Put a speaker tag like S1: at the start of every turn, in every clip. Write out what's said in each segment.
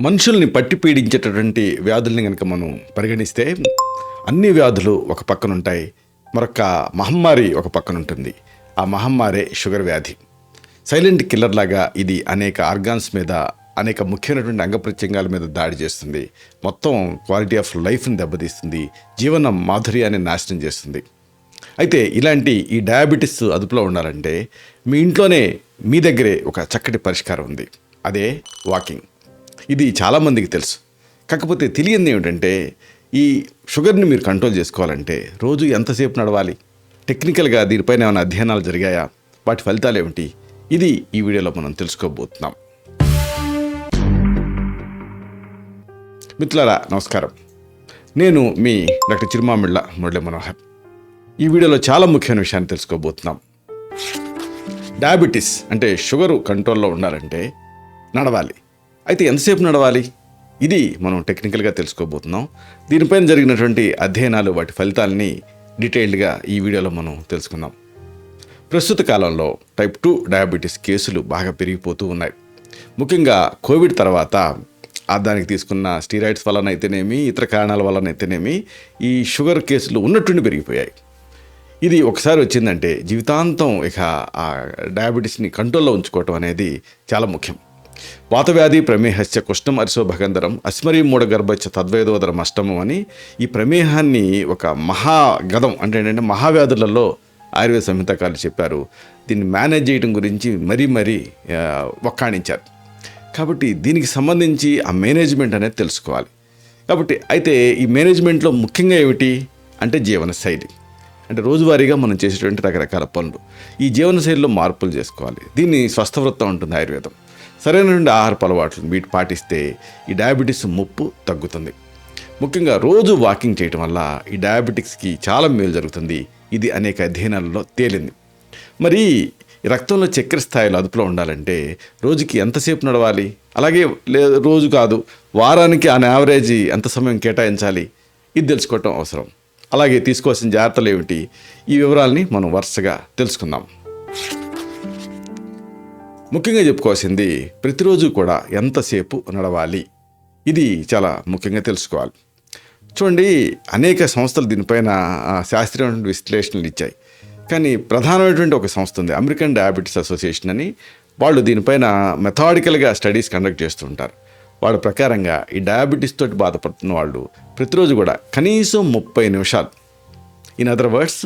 S1: మనుషుల్ని పట్టి పీడించేటటువంటి వ్యాధుల్ని కనుక మనం పరిగణిస్తే అన్ని వ్యాధులు ఒక పక్కన ఉంటాయి మరొక మహమ్మారి ఒక పక్కన ఉంటుంది ఆ మహమ్మారే షుగర్ వ్యాధి. సైలెంట్ కిల్లర్ లాగా ఇది అనేక ఆర్గాన్స్ మీద అనేక ముఖ్యమైనటువంటి అంగప్రత్యంగాల మీద దాడి చేస్తుంది. మొత్తం క్వాలిటీ ఆఫ్ లైఫ్ని దెబ్బతీస్తుంది. జీవన మాధుర్యాన్ని నాశనం చేస్తుంది. అయితే ఇలాంటి ఈ డయాబెటీస్ అదుపులో ఉండాలంటే మీ ఇంట్లోనే మీ దగ్గరే ఒక చక్కటి పరిష్కారం ఉంది. అదే వాకింగ్. ఇది చాలామందికి తెలుసు. కాకపోతే తెలియంది ఏమిటంటే ఈ షుగర్ని మీరు కంట్రోల్ చేసుకోవాలంటే రోజు ఎంతసేపు నడవాలి? టెక్నికల్గా దీనిపైన ఏమైనా అధ్యయనాలు జరిగాయా? వాటి ఫలితాలు ఏమిటి? ఇది ఈ వీడియోలో మనం తెలుసుకోబోతున్నాం. మిత్రులారా నమస్కారం. నేను మీ డాక్టర్ చిరుమామిళ్ళ మురళి మనోహర్. ఈ వీడియోలో చాలా ముఖ్యమైన విషయాన్ని తెలుసుకోబోతున్నాం. డయాబెటీస్ అంటే షుగరు కంట్రోల్లో ఉండాలంటే నడవాలి. అయితే ఎంతసేపు నడవాలి? ఇది మనం టెక్నికల్గా తెలుసుకోబోతున్నాం. దీనిపైన జరిగినటువంటి అధ్యయనాలు వాటి ఫలితాలని డీటెయిల్డ్గా ఈ వీడియోలో మనం తెలుసుకుందాం. ప్రస్తుత కాలంలో టైప్ టూ డయాబెటీస్ కేసులు బాగా పెరిగిపోతూ ఉన్నాయి. ముఖ్యంగా కోవిడ్ తర్వాత ఆ దానికి తీసుకున్న స్టీరాయిడ్స్ వలన అయితేనేమి ఇతర కారణాల వలన అయితేనేమి ఈ షుగర్ కేసులు ఉన్నట్టుండి పెరిగిపోయాయి. ఇది ఒకసారి వచ్చిందంటే జీవితాంతం ఇక ఆ డయాబెటీస్ని కంట్రోల్లో ఉంచుకోవటం అనేది చాలా ముఖ్యం. వాతవ్యాధి ప్రమేహస్య కుష్ఠం అరిసో భగంధరం అస్మరీ మూఢగర్భచ్చ తద్వేదోదరం అష్టమం అని ఈ ప్రమేహాన్ని ఒక మహాగదం అంటే ఏంటంటే మహావ్యాధులలో ఆయుర్వేద సంహితకాలు చెప్పారు. దీన్ని మేనేజ్ చేయడం గురించి మరీ మరీ ఆ, వక్కాణించారు. కాబట్టి దీనికి సంబంధించి ఆ మేనేజ్మెంట్ అనేది తెలుసుకోవాలి. కాబట్టి అయితే ఈ మేనేజ్మెంట్లో ముఖ్యంగా ఏమిటి అంటే జీవనశైలి అంటే రోజువారీగా మనం చేసేటువంటి రకరకాల పనులు. ఈ జీవనశైలిలో మార్పులు చేసుకోవాలి. దీన్ని స్వస్థవృత్తం ఉంటుంది ఆయుర్వేదం. సరైనటువంటి ఆహారపు అలవాట్లు వీటి పాటిస్తే ఈ డయాబెటీస్ ముప్పు తగ్గుతుంది. ముఖ్యంగా రోజు వాకింగ్ చేయటం వల్ల ఈ డయాబెటిక్స్కి చాలా మేలు జరుగుతుంది. ఇది అనేక అధ్యయనాలలో తేలింది. మరి ఈ రక్తంలో చక్కెర స్థాయిలు అదుపులో ఉండాలంటే రోజుకి ఎంతసేపు నడవాలి? అలాగే లే రోజు కాదు వారానికి ఆన్ యావరేజ్ ఎంత సమయం కేటాయించాలి? ఇది తెలుసుకోవటం అవసరం. అలాగే తీసుకోవాల్సిన జాగ్రత్తలు ఏమిటి? ఈ వివరాలని మనం వరుసగా తెలుసుకుందాం. ముఖ్యంగా చెప్పుకోవాల్సింది ప్రతిరోజు కూడా ఎంతసేపు నడవాలి? ఇది చాలా ముఖ్యంగా తెలుసుకోవాలి. చూడండి అనేక సంస్థలు దీనిపైన శాస్త్రీయమైన విశ్లేషణలు ఇచ్చాయి. కానీ ప్రధానమైనటువంటి ఒక సంస్థ ఉంది అమెరికన్ డయాబెటీస్ అసోసియేషన్ అని. వాళ్ళు దీనిపైన మెథాడికల్గా స్టడీస్ కండక్ట్ చేస్తుంటారు వాళ్ళ ప్రకారంగా ఈ డయాబెటీస్ తోటి బాధపడుతున్న వాళ్ళు ప్రతిరోజు కూడా కనీసం ముప్పై నిమిషాలు ఇన్ అదర్ వర్డ్స్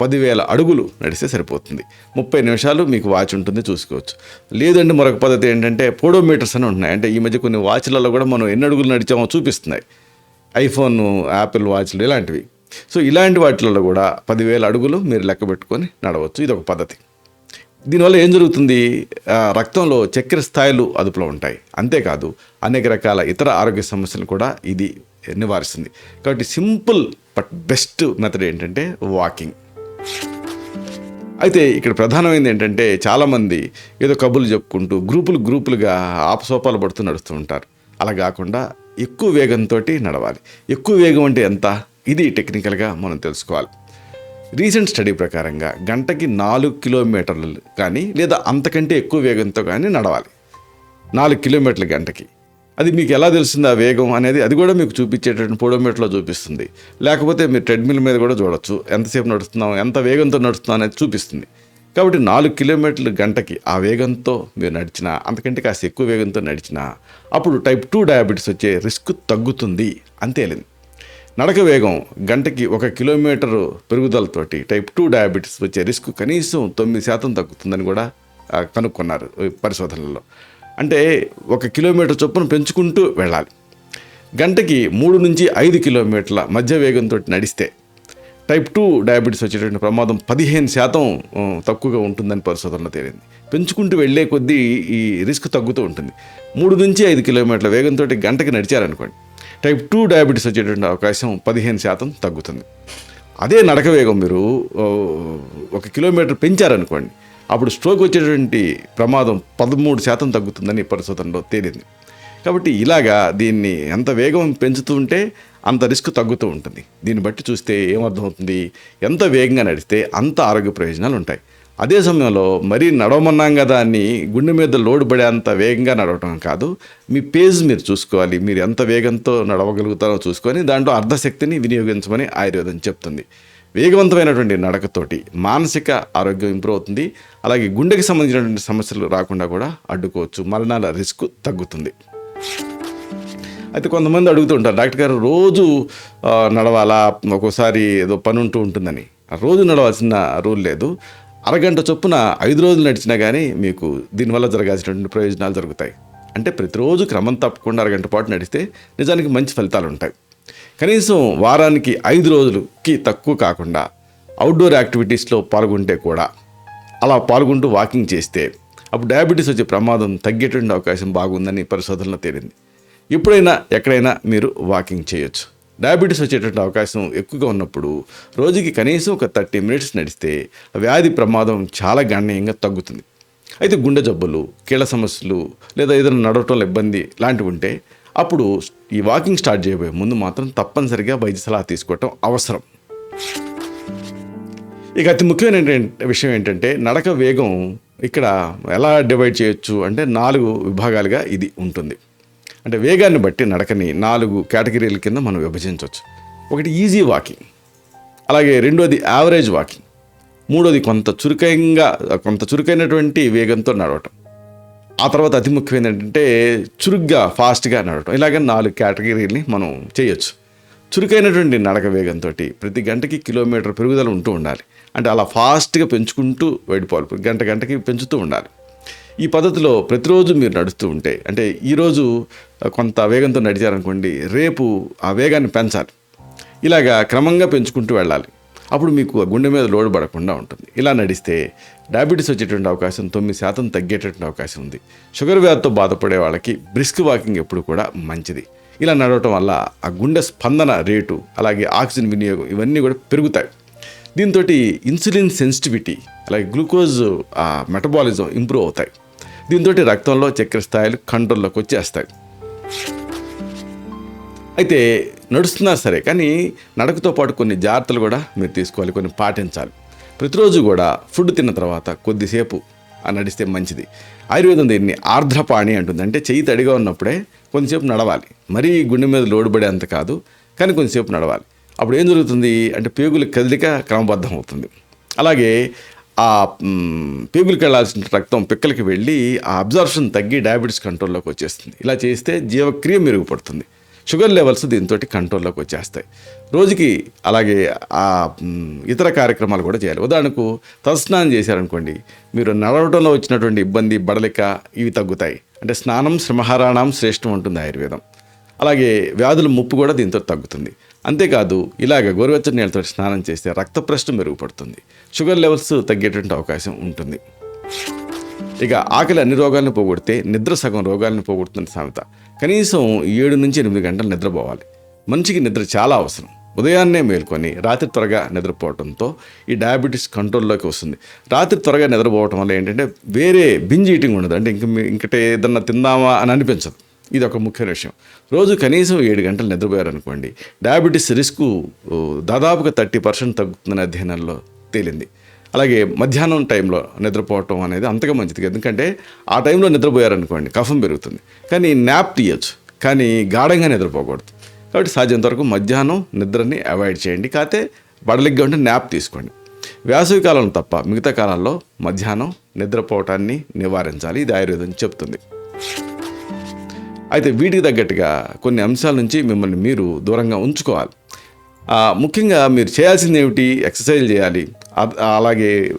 S1: పదివేల అడుగులు నడిస్తే సరిపోతుంది. ముప్పై నిమిషాలు మీకు వాచ్ ఉంటుంది చూసుకోవచ్చు. లేదంటే మరొక పద్ధతి ఏంటంటే పోడోమీటర్స్ అని ఉంటున్నాయి. అంటే ఈ మధ్య కొన్ని వాచ్లలో కూడా మనం ఎన్ని అడుగులు నడిచామో చూపిస్తున్నాయి. ఐఫోన్ యాపిల్ వాచ్లు ఇలాంటివి. సో ఇలాంటి వాటిలలో కూడా పదివేల అడుగులు మీరు లెక్క పెట్టుకొని నడవచ్చు. ఇది ఒక పద్ధతి. దీనివల్ల ఏం జరుగుతుంది? రక్తంలో చక్కెర స్థాయిలు అదుపులో ఉంటాయి. అంతేకాదు అనేక రకాల ఇతర ఆరోగ్య సమస్యలు కూడా ఇది నివారిస్తుంది. కాబట్టి సింపుల్ బట్ బెస్ట్ మెథడ్ ఏంటంటే వాకింగ్. అయితే ఇక్కడ ప్రధానమైనది ఏంటంటే చాలామంది ఏదో కబుర్లు చెప్పుకుంటూ గ్రూపులు గ్రూపులుగా ఆపసోపాలు పడుతూ నడుస్తూ ఉంటారు. అలా కాకుండా ఎక్కువ వేగంతో నడవాలి. ఎక్కువ వేగం అంటే ఎంత? ఇది టెక్నికల్గా మనం తెలుసుకోవాలి. రీసెంట్ స్టడీ ప్రకారంగా గంటకి నాలుగు కిలోమీటర్లు కానీ లేదా అంతకంటే ఎక్కువ వేగంతో కానీ నడవాలి. నాలుగు కిలోమీటర్ల గంటకి. అది మీకు ఎలా తెలిసింది ఆ వేగం అనేది? అది కూడా మీకు చూపించేటటువంటి పొడోమీటర్లో చూపిస్తుంది. లేకపోతే మీరు ట్రెడ్మిల్ మీద కూడా చూడొచ్చు. ఎంతసేపు నడుస్తున్నాం ఎంత వేగంతో నడుస్తున్నాం అనేది చూపిస్తుంది. కాబట్టి నాలుగు కిలోమీటర్ల గంటకి ఆ వేగంతో మీరు నడిచినా అంతకంటే కాస్త ఎక్కువ వేగంతో నడిచినా అప్పుడు టైప్ టూ డయాబెటీస్ వచ్చే రిస్క్ తగ్గుతుంది అంతేలేదు నడక వేగం గంటకి ఒక కిలోమీటర్ పెరుగుదలతోటి టైప్ టూ డయాబెటీస్ వచ్చే రిస్క్ కనీసం తొమ్మిది శాతం తగ్గుతుందని కూడా కనుక్కున్నారు పరిశోధనలో పరిశోధనల్లో. అంటే ఒక కిలోమీటర్ చొప్పున పెంచుకుంటూ వెళ్ళాలి. గంటకి మూడు నుంచి ఐదు కిలోమీటర్ల మధ్య వేగంతో నడిస్తే టైప్ టూ డయాబెటీస్ వచ్చేటువంటి ప్రమాదం పదిహేను శాతం తక్కువగా ఉంటుందని పరిశోధనలో తేలింది. పెంచుకుంటూ వెళ్ళే కొద్దీ ఈ రిస్క్ తగ్గుతూ ఉంటుంది. మూడు నుంచి ఐదు కిలోమీటర్ల వేగంతో గంటకి నడిచారనుకోండి టైప్ టూ డయాబెటీస్ వచ్చేటువంటి అవకాశం పదిహేను శాతం తగ్గుతుంది. అదే నడక వేగం మీరు ఒక కిలోమీటర్ పెంచారనుకోండి అప్పుడు స్ట్రోక్ వచ్చేటువంటి ప్రమాదం పదమూడు శాతం తగ్గుతుందని పరిశోధనలో తేలింది. కాబట్టి ఇలాగా దీన్ని ఎంత వేగం పెంచుతూ ఉంటే అంత రిస్క్ తగ్గుతూ ఉంటుంది. దీన్ని బట్టి చూస్తే ఏమర్థమవుతుంది? ఎంత వేగంగా నడిస్తే అంత ఆరోగ్య ప్రయోజనాలు ఉంటాయి. అదే సమయంలో మరీ నడవమన్నాం కదా అని గుండె మీద లోడ్ పడేంత వేగంగా నడవటం కాదు. మీ పేజ్ మీరు చూసుకోవాలి. మీరు ఎంత వేగంతో నడవగలుగుతారో చూసుకొని దాంట్లో అర్ధశక్తిని వినియోగించమని ఆయుర్వేదం చెప్తుంది. వేగవంతమైనటువంటి నడకతోటి మానసిక ఆరోగ్యం ఇంప్రూవ్ అవుతుంది. అలాగే గుండెకి సంబంధించినటువంటి సమస్యలు రాకుండా కూడా అడ్డుకోవచ్చు. మరణాల రిస్క్ తగ్గుతుంది. అయితే కొంతమంది అడుగుతుంటారు డాక్టర్ గారు రోజు నడవాలా? ఒక్కోసారి ఏదో పని ఉంటూ ఉంటుందని. రోజు నడవాల్సిన రూల్ లేదు. అరగంట చొప్పున ఐదు రోజులు నడిచినా కానీ మీకు దీనివల్ల జరగాల్సినటువంటి ప్రయోజనాలు జరుగుతాయి. అంటే ప్రతిరోజు క్రమం తప్పకుండా అరగంట పాటు నడిస్తే నిజానికి మంచి ఫలితాలు ఉంటాయి. కనీసం వారానికి ఐదు రోజులకి తక్కువ కాకుండా అవుట్డోర్ యాక్టివిటీస్లో పాల్గొంటే కూడా. అలా పాల్గొంటూ వాకింగ్ చేస్తే అప్పుడు డయాబెటీస్ వచ్చే ప్రమాదం తగ్గేటువంటి అవకాశం బాగుందని పరిశోధనలో తేలింది. ఎప్పుడైనా ఎక్కడైనా మీరు వాకింగ్ చేయొచ్చు. డయాబెటీస్ వచ్చేటువంటి అవకాశం ఎక్కువగా ఉన్నప్పుడు రోజుకి కనీసం ఒక థర్టీ మినిట్స్ నడిస్తే వ్యాధి ప్రమాదం చాలా గణనీయంగా తగ్గుతుంది. అయితే గుండె జబ్బులు కీళ్ళ సమస్యలు లేదా ఏదైనా నడవటంలో ఇబ్బంది లాంటివి ఉంటే అప్పుడు ఈ వాకింగ్ స్టార్ట్ చేయబోయే ముందు మాత్రం తప్పనిసరిగా వైద్య సలహా తీసుకోవటం అవసరం. ఇక అతి ముఖ్యమైన విషయం ఏంటంటే నడక వేగం ఇక్కడ ఎలా డివైడ్ చేయొచ్చు అంటే నాలుగు విభాగాలుగా ఇది ఉంటుంది. అంటే వేగాన్ని బట్టి నడకని నాలుగు కేటగిరీల కింద మనం విభజించవచ్చు. ఒకటి ఈజీ వాకింగ్ అలాగే రెండోది యావరేజ్ వాకింగ్ మూడోది కొంత చురుకైనగా కొంత చురుకైనటువంటి వేగంతో నడవటం. ఆ తర్వాత అతి ముఖ్యమైనది ఏంటంటే చురుగ్గా ఫాస్ట్గా నడవటం. ఇలాగే నాలుగు కేటగిరీలని మనం చేయొచ్చు. చురుకైనటువంటి నడక వేగంతో ప్రతి గంటకి కిలోమీటర్ పెరుగుదల ఉంటూ ఉండాలి. అంటే అలా ఫాస్ట్గా పెంచుకుంటూ వెళ్ళిపోవాలి గంట గంటకి పెంచుతూ ఉండాలి. ఈ పద్ధతిలో ప్రతిరోజు మీరు నడుస్తూ ఉంటే అంటే ఈరోజు కొంత వేగంతో నడిచారనుకోండి రేపు ఆ వేగాన్ని పెంచాలి. ఇలాగా క్రమంగా పెంచుకుంటూ వెళ్ళాలి. అప్పుడు మీకు గుండె మీద లోడ్ పడకుండా ఉంటుంది. ఇలా నడిస్తే డయాబెటీస్ వచ్చేటువంటి అవకాశం తొమ్మిది శాతం తగ్గేటటువంటి అవకాశం ఉంది. షుగర్ వ్యాధితో బాధపడే వాళ్ళకి బ్రిస్క్ వాకింగ్ ఎప్పుడు కూడా మంచిది. ఇలా నడవటం వల్ల ఆ గుండె స్పందన రేటు అలాగే ఆక్సిజన్ వినియోగం ఇవన్నీ కూడా పెరుగుతాయి. దీంతో ఇన్సులిన్ సెన్సిటివిటీ అలాగే గ్లూకోజ్ మెటబాలిజం ఇంప్రూవ్ అవుతాయి. దీంతో రక్తంలో చక్కెర స్థాయిలు కంట్రోల్లోకి వచ్చేస్తాయి. అయితే నడుస్తున్నారు సరే కానీ నడకతో పాటు కొన్ని జాగ్రత్తలు కూడా మీరు తీసుకోవాలి కొన్ని పాటించాలి. ప్రతిరోజు కూడా ఫుడ్ తిన్న తర్వాత కొద్దిసేపు నడిస్తే మంచిది. ఆయుర్వేదం దీన్ని ఆర్ద్రపాణి అంటుంది. అంటే చెయ్యి తడిగా ఉన్నప్పుడే కొంచెంసేపు నడవాలి. మరీ గుండె మీద లోడుపడే పడేంత కాదు కానీ కొంచెంసేపు నడవాలి. అప్పుడు ఏం జరుగుతుంది? అంటే పేగుల కదలిక క్రమబద్ధం అవుతుంది. అలాగే ఆ మ్, పేగులకు వెళ్ళాల్సిన రక్తం పిక్కలకి వెళ్ళి ఆ అబ్జర్ప్షన్ తగ్గి డయాబెటీస్ కంట్రోల్లోకి వచ్చేస్తుంది. ఇలా చేస్తే జీవక్రియ మెరుగుపడుతుంది. షుగర్ లెవెల్స్ దీంతో కంట్రోల్లోకి వచ్చేస్తాయి. రోజుకి అలాగే ఆ ఇతర కార్యక్రమాలు కూడా చేయాలి. ఉదాహరణకు తలస్నానం చేశారనుకోండి మీరు నడవటంలో వచ్చినటువంటి ఇబ్బంది బడలిక ఇవి తగ్గుతాయి. అంటే స్నానం శ్రమహారాణం శ్రేష్టం ఉంటుంది ఆయుర్వేదం. అలాగే వ్యాధుల ముప్పు కూడా దీంతో తగ్గుతుంది. అంతేకాదు ఇలాగ గోరువెచ్చని నీళ్ళతో స్నానం చేస్తే రక్త ప్రశ్న మెరుగుపడుతుంది. షుగర్ లెవెల్స్ తగ్గేటువంటి అవకాశం ఉంటుంది. ఇక ఆకలి అన్ని రోగాలను పోగొడితే నిద్ర సగం రోగాలను పోగొడుతున్న సామెత. కనీసం ఏడు నుంచి ఎనిమిది గంటలు నిద్రపోవాలి. మనిషికి నిద్ర చాలా అవసరం. ఉదయాన్నే మేల్కొని రాత్రి త్వరగా నిద్రపోవడంతో ఈ డయాబెటీస్ కంట్రోల్లోకి వస్తుంది. రాత్రి త్వరగా నిద్రపోవటం వల్ల ఏంటంటే వేరే బింజ్ ఈటింగ్ ఉండదు. అంటే ఇంక మీ- ఇంకటే ఏదన్నా తిందామా అని అనిపించదు. ఇది ఒక ముఖ్య విషయం. రోజు కనీసం ఏడు గంటలు నిద్రపోయారనుకోండి డయాబెటీస్ రిస్క్ దాదాపుగా థర్టీ పర్సెంట్ తగ్గుతుందని అధ్యయనంలో తేలింది. అలాగే మధ్యాహ్నం టైంలో నిద్రపోవటం అనేది అంతగా మంచిది ఎందుకంటే ఆ టైంలో నిద్రపోయారనుకోండి కఫం పెరుగుతుంది. కానీ నాప్ తీయచ్చు. కానీ గాఢంగా నిద్రపోకూడదు. కాబట్టి సాధ్యంత వరకు మధ్యాహ్నం నిద్రని అవాయిడ్ చేయండి. కాకపోతే బడలిగ్గా ఉంటే న్యాప్ తీసుకోండి. వేసవి కాలం తప్ప మిగతా కాలాల్లో మధ్యాహ్నం నిద్రపోవటాన్ని నివారించాలి. ఇది ఆయుర్వేదం చెప్తుంది. అయితే వీటికి తగ్గట్టుగా కొన్ని అంశాల నుంచి మిమ్మల్ని మీరు దూరంగా ఉంచుకోవాలి. ముఖ్యంగా మీరు చేయాల్సింది ఏమిటి? ఎక్సర్సైజ్ చేయాలి. అలాగే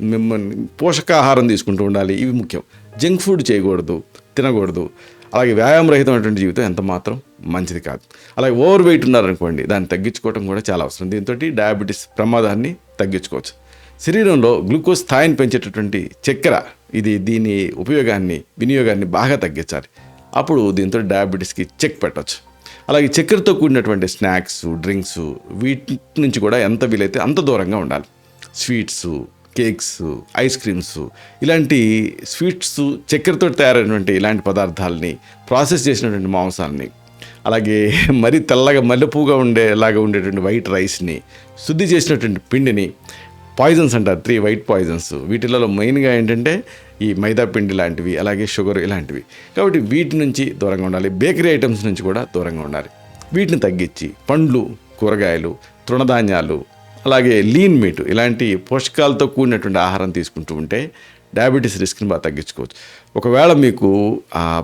S1: మిమ్మల్ని పోషకాహారం తీసుకుంటూ ఉండాలి. ఇవి ముఖ్యం. జంక్ ఫుడ్ చేయకూడదు తినకూడదు. అలాగే వ్యాయామ రహితమైనటువంటి జీవితం ఎంత మాత్రం మంచిది కాదు. అలాగే ఓవర్ వెయిట్ ఉన్నారనుకోండి దాన్ని తగ్గించుకోవడం కూడా చాలా అవసరం. దీంతో డయాబెటీస్ ప్రమాదాన్ని తగ్గించుకోవచ్చు. శరీరంలో గ్లూకోజ్ స్థాయిని పెంచేటటువంటి చక్కెర ఇది దీని ఉపయోగాన్ని వినియోగాన్ని బాగా తగ్గించాలి. అప్పుడు దీంతో డయాబెటీస్కి చెక్ పెట్టవచ్చు అలాగే చక్కెరతో కూడినటువంటి స్నాక్స్ డ్రింక్స్ వీటి నుంచి కూడా ఎంత వీలైతే అంత దూరంగా ఉండాలి. స్వీట్స్ కేక్స్ ఐస్ క్రీమ్స్ ఇలాంటి స్వీట్స్ చక్కెరతో తయారైనటువంటి ఇలాంటి పదార్థాలని ప్రాసెస్ చేసినటువంటి మాంసాలని అలాగే మరీ తెల్లగా మల్లెపూగా ఉండేలాగా ఉండేటువంటి వైట్ రైస్ని శుద్ధి చేసినటువంటి పిండిని పాయిజన్స్ అంటారు త్రీ వైట్ పాయిజన్స్. వీటిలలో మెయిన్గా ఏంటంటే ఈ మైదా పిండి లాంటివి అలాగే షుగర్ ఇలాంటివి. కాబట్టి వీటి నుంచి దూరంగా ఉండాలి. బేకరీ ఐటమ్స్ నుంచి కూడా దూరంగా ఉండాలి. వీటిని తగ్గించి పండ్లు కూరగాయలు తృణధాన్యాలు అలాగే లీన్ మీట్ ఇలాంటి పోషకాలతో కూడినటువంటి ఆహారం తీసుకుంటూ ఉంటే డయాబెటీస్ రిస్క్ని బాగా తగ్గించుకోవచ్చు. ఒకవేళ మీకు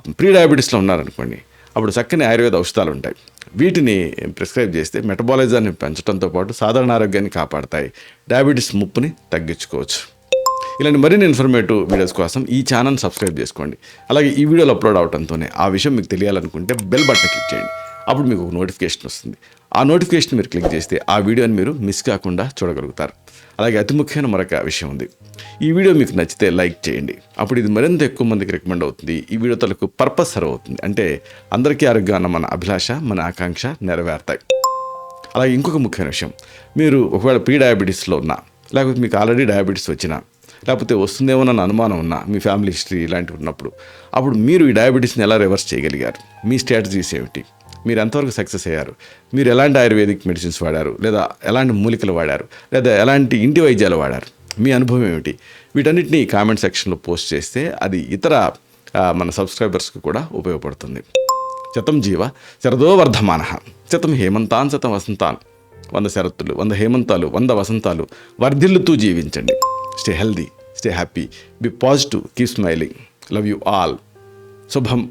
S1: ప్రీ డయాబెటీస్లో ఉన్నారనుకోండి అప్పుడు చక్కని ఆయుర్వేద ఔషధాలు ఉంటాయి. వీటిని ప్రిస్క్రైబ్ చేస్తే మెటబాలిజాన్ని పెంచడంతో పాటు సాధారణ ఆరోగ్యాన్ని కాపాడతాయి. డయాబెటీస్ ముప్పుని తగ్గించుకోవచ్చు. ఇలాంటి మరిన్ని ఇన్ఫర్మేటివ్ వీడియోస్ కోసం ఈ ఛానల్ సబ్స్క్రైబ్ చేసుకోండి. అలాగే ఈ వీడియోలు అప్లోడ్ అవడంతోనే ఆ విషయం మీకు తెలియాలనుకుంటే బెల్ బటన్ క్లిక్ చేయండి. అప్పుడు మీకు ఒక నోటిఫికేషన్ వస్తుంది. ఆ నోటిఫికేషన్ మీరు క్లిక్ చేస్తే ఆ వీడియోని మీరు మిస్ కాకుండా చూడగలుగుతారు. అలాగే అతి ముఖ్యమైన మరొక విషయం ఉంది. ఈ వీడియో మీకు నచ్చితే లైక్ చేయండి. అప్పుడు ఇది మరింత ఎక్కువ మందికి రికమెండ్ అవుతుంది. ఈ వీడియో తలకు పర్పస్ సర్వ్ అవుతుంది. అంటే అందరికీ ఆరోగ్యం మన అభిలాష మన ఆకాంక్ష నెరవేరుతాయి. అలాగే ఇంకొక ముఖ్యమైన విషయం. మీరు ఒకవేళ ప్రీ డయాబెటీస్లో ఉన్నా లేకపోతే మీకు ఆల్రెడీ డయాబెటీస్ వచ్చినా లేకపోతే వస్తుందేమోనన్న అనుమానం ఉన్నా మీ ఫ్యామిలీ హిస్టరీ ఇలాంటివి ఉన్నప్పుడు అప్పుడు మీరు ఈ డయాబెటీస్ని ఎలా రివర్స్ చేయగలిగారు? మీ స్ట్రాటజీస్ ఏమిటి? మీరు ఎంతవరకు సక్సెస్ అయ్యారు? మీరు ఎలాంటి ఆయుర్వేదిక్ మెడిసిన్స్ వాడారు? లేదా ఎలాంటి మూలికలు వాడారు? లేదా ఎలాంటి ఇంటి వైద్యాలు వాడారు? మీ అనుభవం ఏమిటి? వీటన్నిటిని కామెంట్ సెక్షన్లో పోస్ట్ చేస్తే అది ఇతర మన సబ్స్క్రైబర్స్కి కూడా ఉపయోగపడుతుంది. శతం జీవ శరదో వర్ధమాన. శతం హేమంతాన్ శతం వసంతాన్. వంద శరత్తులు వంద హేమంతాలు వంద వసంతాలు వర్ధిల్లుతూ జీవించండి. Stay healthy stay happy be positive keep smiling. Love you all. శుభం.